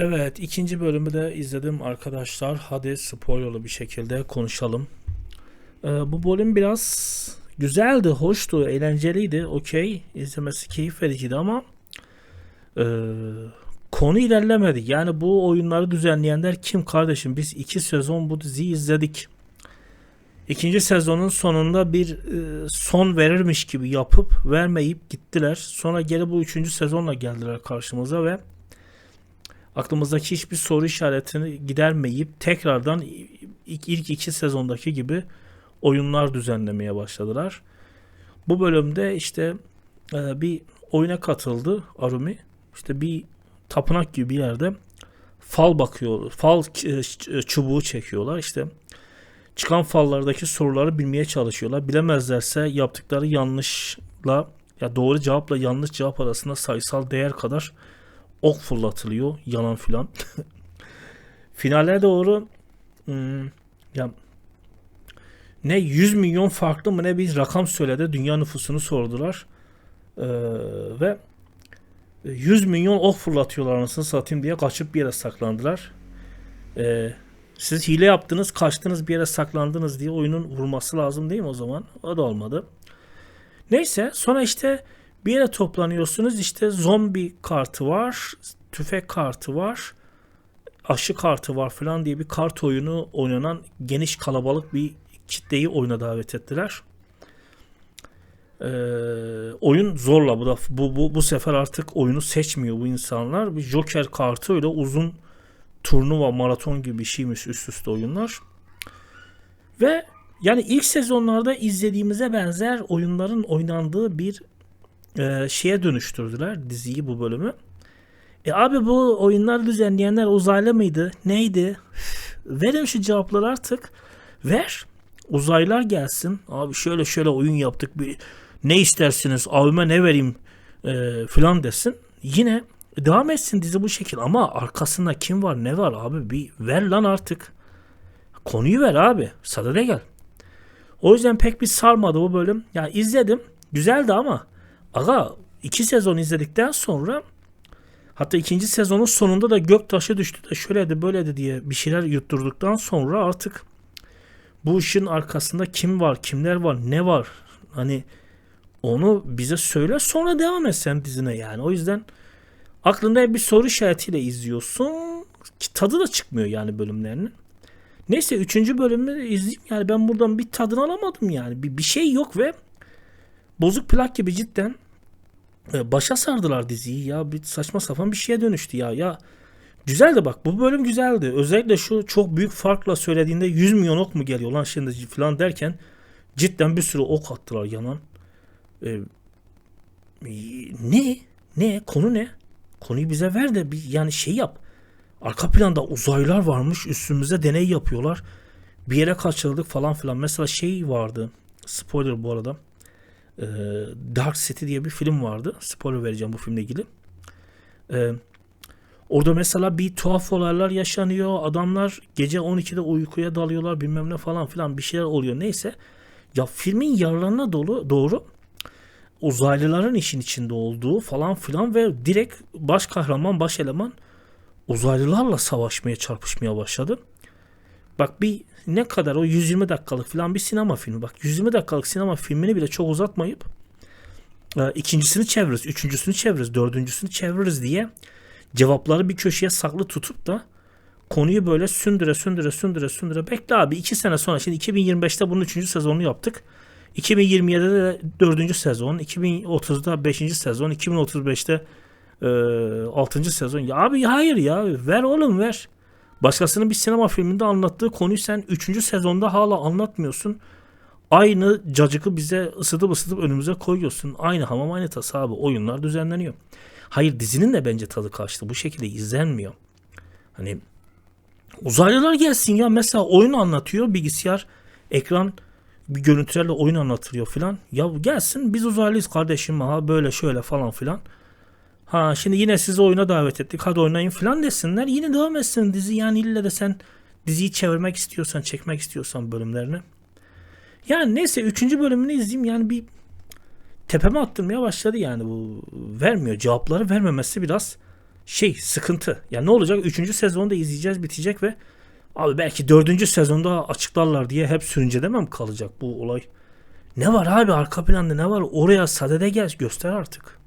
Evet, ikinci bölümü de izledim arkadaşlar. Hadi spoilerlı bir şekilde konuşalım. Ee, bu bölüm biraz güzeldi, hoştu, eğlenceliydi. Okey, izlemesi keyif vericiydi ama e, konu ilerlemedi. Yani bu oyunları düzenleyenler kim kardeşim? Biz iki sezon bu diziyi izledik. İkinci sezonun sonunda bir e, son verirmiş gibi yapıp vermeyip gittiler. Sonra geri bu üçüncü sezonla geldiler karşımıza ve aklımızdaki hiçbir soru işaretini gidermeyip tekrardan ilk, ilk iki sezondaki gibi oyunlar düzenlemeye başladılar. Bu bölümde işte e, bir oyuna katıldı Arumi. İşte bir tapınak gibi bir yerde fal bakıyor, fal e, ç- çubuğu çekiyorlar. İşte çıkan fallardaki soruları bilmeye çalışıyorlar. Bilemezlerse yaptıkları yanlışla ya doğru cevapla yanlış cevap arasında sayısal değer kadar ok fırlatılıyor yalan filan. Finale doğru hmm, ya ne 100 milyon farklı mı ne bir rakam söyledi. Dünya nüfusunu sordular. Ee, ve 100 milyon ok fırlatıyorlar anasını satayım diye kaçıp bir yere saklandılar. Ee, siz hile yaptınız, kaçtınız bir yere saklandınız diye oyunun vurması lazım değil mi o zaman? O da olmadı. Neyse sonra işte bir yere toplanıyorsunuz. İşte zombi kartı var, tüfek kartı var, aşı kartı var falan diye bir kart oyunu oynanan geniş kalabalık bir kitleyi oyuna davet ettiler. Ee, oyun zorla bu da bu, bu bu sefer artık oyunu seçmiyor bu insanlar. Bir Joker kartı öyle uzun turnuva maraton gibi bir şeymiş üst üste oyunlar. Ve yani ilk sezonlarda izlediğimize benzer oyunların oynandığı bir e, şeye dönüştürdüler diziyi bu bölümü. E abi bu oyunlar düzenleyenler uzaylı mıydı? Neydi? Üf, Verin şu cevapları artık. Ver. Uzaylılar gelsin. Abi şöyle şöyle oyun yaptık. Bir, ne istersiniz? Abime ne vereyim? E, filan desin. Yine devam etsin dizi bu şekil. Ama arkasında kim var ne var abi? Bir ver lan artık. Konuyu ver abi. Sadede gel. O yüzden pek bir sarmadı bu bölüm. Yani izledim. Güzeldi ama aga iki sezon izledikten sonra hatta ikinci sezonun sonunda da gök taşı düştü de şöyleydi böyleydi diye bir şeyler yutturduktan sonra artık bu işin arkasında kim var, kimler var, ne var? Hani onu bize söyle sonra devam et sen dizine yani. O yüzden aklında bir soru işaretiyle izliyorsun. Tadı da çıkmıyor yani bölümlerinin. Neyse üçüncü bölümü izleyeyim yani ben buradan bir tadını alamadım yani. Bir, bir şey yok ve bozuk plak gibi cidden e, başa sardılar diziyi ya. Bir saçma sapan bir şeye dönüştü ya. Ya güzeldi bak bu bölüm güzeldi. Özellikle şu çok büyük farkla söylediğinde 100 milyon ok mu geliyor lan şimdi falan derken cidden bir sürü ok attılar yanan. E, ne? Ne? Konu ne? Konuyu bize ver de bir yani şey yap. Arka planda uzaylılar varmış üstümüze deney yapıyorlar. Bir yere kaçırıldık falan filan. Mesela şey vardı. Spoiler bu arada. Ee, Dark City diye bir film vardı. Spoiler vereceğim bu filmle ilgili. Ee, orada mesela bir tuhaf olaylar yaşanıyor. Adamlar gece 12'de uykuya dalıyorlar bilmem ne falan filan bir şeyler oluyor. Neyse. Ya filmin yarılarına dolu, doğru uzaylıların işin içinde olduğu falan filan ve direkt baş kahraman, baş eleman uzaylılarla savaşmaya, çarpışmaya başladı. Bak bir ne kadar o 120 dakikalık falan bir sinema filmi. Bak 120 dakikalık sinema filmini bile çok uzatmayıp e, ikincisini çeviririz, üçüncüsünü çeviririz, dördüncüsünü çeviririz diye cevapları bir köşeye saklı tutup da konuyu böyle sündüre sündüre sündüre sündüre bekle abi iki sene sonra şimdi 2025'te bunun üçüncü sezonunu yaptık. 2027'de de dördüncü sezon, 2030'da beşinci sezon, 2035'te e, sezon. Ya abi hayır ya ver oğlum ver. Başkasının bir sinema filminde anlattığı konuyu sen 3. sezonda hala anlatmıyorsun. Aynı cacıkı bize ısıtıp ısıtıp önümüze koyuyorsun. Aynı hamam aynı tası abi. Oyunlar düzenleniyor. Hayır dizinin de bence tadı kaçtı. Bu şekilde izlenmiyor. Hani uzaylılar gelsin ya. Mesela oyun anlatıyor bilgisayar ekran bir görüntülerle oyun anlatılıyor filan. Ya gelsin biz uzaylıyız kardeşim ha böyle şöyle falan filan. Ha şimdi yine sizi oyuna davet ettik hadi oynayın filan desinler. Yine devam etsin dizi yani illa da sen diziyi çevirmek istiyorsan çekmek istiyorsan bölümlerini. Yani neyse 3. bölümünü izleyeyim yani bir tepeme attırmaya başladı yani bu vermiyor cevapları vermemesi biraz şey sıkıntı. Ya ne olacak? Üçüncü sezonda izleyeceğiz bitecek ve abi belki dördüncü sezonda açıklarlar diye hep sürüncede mi kalacak bu olay? Ne var abi arka planda ne var? Oraya sadede gel göster artık.